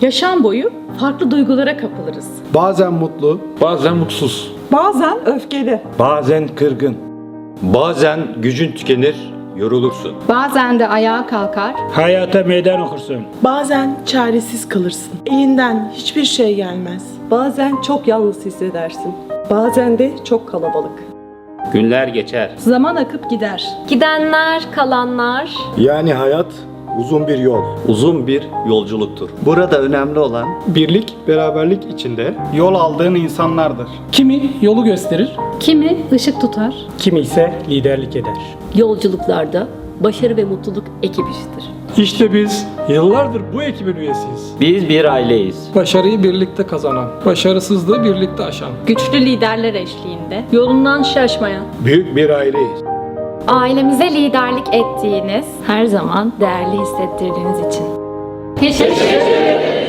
Yaşam boyu farklı duygulara kapılırız. Bazen mutlu, Bazen mutsuz. Bazen öfkeli. Bazen kırgın. Bazen gücün tükenir, yorulursun. Bazen de ayağa kalkar, Hayata meydan okursun. Bazen çaresiz kalırsın. Elinden hiçbir şey gelmez. Bazen çok yalnız hissedersin. Bazen de çok kalabalık. Günler geçer. Zaman akıp gider. Gidenler, kalanlar, yani hayat uzun bir yol. Uzun bir yolculuktur. Burada önemli olan Birlik, beraberlik içinde yol aldığın insanlardır. Kimi yolu gösterir, kimi ışık tutar, kimi ise liderlik eder. yolculuklarda başarı ve mutluluk ekip işidir. İşte biz yıllardır bu ekibin üyesiyiz. Biz bir aileyiz. Başarıyı birlikte kazanan, başarısızlığı birlikte aşan. Güçlü liderler eşliğinde yolundan şaşmayan. Büyük bir aileyiz. Ailemize liderlik ettiğiniz, her zaman değerli hissettirdiğiniz için. teşekkür ederim.